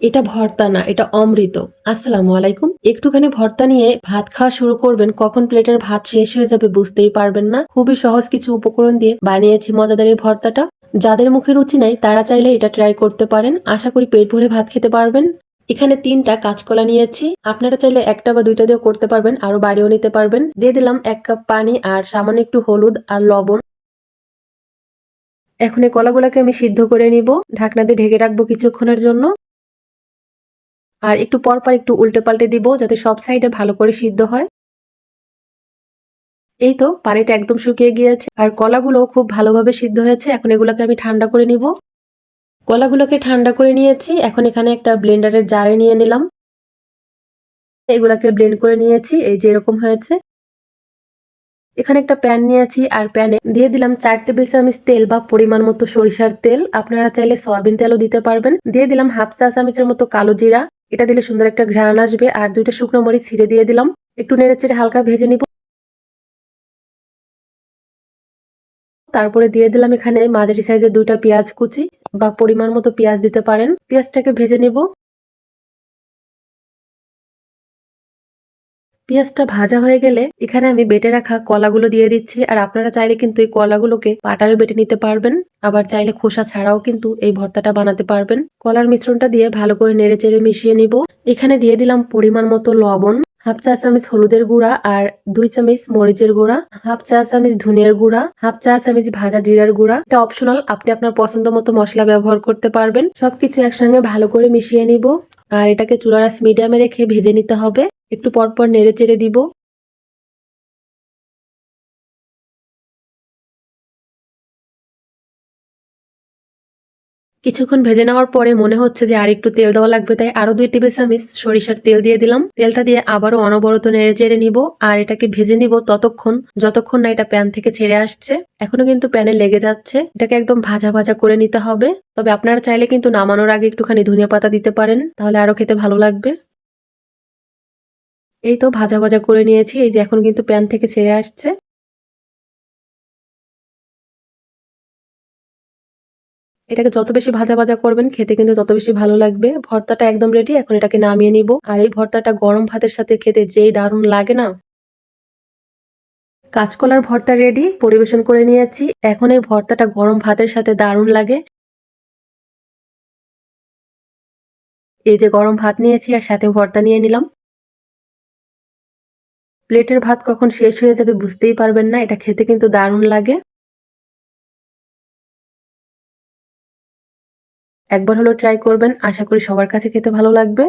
এটা ভর্তা না, এটা অমৃত। আসসালামু আলাইকুম। একটুখানি ভর্তা নিয়ে ভাত খাওয়া শুরু করবেন, কখন প্লেটের ভাত শেষ হয়ে যাবে বুঝতেই পারবেন না। খুবই সহজ কিছু উপকরণ দিয়ে বানিয়েছি মজাদার এই ভর্তাটা। যাদের মুখে রুচি নাই, তারা চাইলে এটা ট্রাই করতে পারেন। আশা করি পেট ভরে ভাত খেতে পারবেন। এখানে তিনটা কাঁচকলা নিয়েছি। আপনারা চাইলে একটা বা দুইটা দিয়েও করতে পারবেন, আরও বাড়িও নিতে পারবেন। দিয়ে দিলাম এক কাপ পানি আর সামান্য একটু হলুদ আর লবণ। এখন এই কলাগুলোকে আমি সিদ্ধ করে নিব। ঢাকনা দিয়ে ঢেকে রাখব কিছুক্ষণের জন্য। আর একটু পর পর একটু উল্টে পাল্টে দিব যাতে সব সাইডে ভালো করে সিদ্ধ হয়। এই তো পানিটা একদম শুকিয়ে গিয়েছে আর কলাগুলো খুব ভালোভাবে সিদ্ধ হয়েছে। এখন এগুলোকে আমি ঠান্ডা করে নিব। কলাগুলোকে ঠান্ডা করে নিয়েছি। এখন এখানে একটা ব্লেন্ডারের জারে নিয়ে নিলাম। এগুলাকে ব্লেন্ড করে নিয়েছি। এই যে এরকম হয়েছে। এখানে একটা প্যান নিয়েছি আর প্যানে দিয়ে দিলাম চার টেবিল চামচ তেল বা পরিমাণ মতো সরিষার তেল। আপনারা চাইলে সয়াবিন তেলও দিতে পারবেন। দিয়ে দিলাম হাফ চা চামচের মতো কালো জিরা। এটা দিলে সুন্দর একটা ঘ্রাণ আসবে। আর দুইটা শুকনো মরিচ ছিঁড়ে দিয়ে দিলাম। একটু নেড়ে চেড়ে হালকা ভেজে নিব। তারপরে দিয়ে দিলাম এখানে মাঝারি সাইজের দুইটা পেঁয়াজ কুচি বা পরিমাণ মতো পেঁয়াজ দিতে পারেন। পেঁয়াজটাকে ভেজে নিব। পেঁয়াজটা ভাজা হয়ে গেলে এখানে আমি বেটে রাখা কলাগুলো দিয়ে দিচ্ছি। আর আপনারা চাইলে কিন্তু এই কলাগুলোকে পাটায় বেটে নিতে পারবেন। আবার চাইলে খোসা ছাড়াও কিন্তু এই ভর্তাটা বানাতে পারবেন। কলার মিশ্রণটা দিয়ে ভালো করে নেড়ে চেড়ে মিশিয়ে নিব। এখানে দিয়ে দিলাম পরিমাণ মতো লবণ, হাফ চা চামচ হলুদের গুঁড়া আর দুই চামচ মরিচের গুঁড়া, হাফ চা চামচ ধনিয়ার গুঁড়া, হাফ চা চামচ ভাজা জিরার গুঁড়া। এটা অপশনাল, আপনি আপনার পছন্দ মতো মশলা ব্যবহার করতে পারবেন। সবকিছু একসঙ্গে ভালো করে মিশিয়ে নিব। আর এটাকে চুলার মিডিয়ামে রেখে ভেজে নিতে হবে। একটু পরপর নেড়ে চেড়ে দিব। কিছুক্ষণ ভেজে নেওয়ার পরে মনে হচ্ছে যে আর একটু তেল দেওয়া লাগবে, তাই আরও দুই টেবিল চামচ সরিষার তেল দিয়ে দিলাম। তেলটা দিয়ে আবারও অনবরত নেড়ে চেড়ে নিব, আর এটাকে ভেজে নিব ততক্ষণ, যতক্ষণ না এটা প্যান থেকে ছেড়ে আসছে। এখনও কিন্তু প্যানে লেগে যাচ্ছে, এটাকে একদম ভাজা ভাজা করে নিতে হবে। তবে আপনারা চাইলে কিন্তু নামানোর আগে একটুখানি ধনিয়া পাতা দিতে পারেন, তাহলে আরও খেতে ভালো লাগবে। এই তো ভাজা ভাজা করে নিয়েছি, এই যে এখন কিন্তু প্যান থেকে ছেড়ে আসছে। এটাকে যত বেশি ভাজা ভাজা করবেন, খেতে কিন্তু তত বেশি ভালো লাগবে। ভর্তাটা একদম রেডি এখন এটাকে নামিয়ে নিব। আর এই ভর্তাটা গরম ভাতের সাথে খেতে যেই দারুণ লাগে না। কাঁচকলার ভর্তা রেডি পরিবেশন করে নিয়েছি। এখন এই ভর্তাটা গরম ভাতের সাথে দারুণ লাগে। এই যে গরম ভাত নিয়েছি আর সাথে ভর্তা নিয়ে নিলাম। প্লেটের ভাত কখন শেষ হয়ে যাবে বুঝতেই পারবেন না, এটা খেতে কিন্তু দারুণ লাগে। একবার হলো ট্রাই করবেন, আশা করি সবার কাছে খেতে ভালো লাগবে।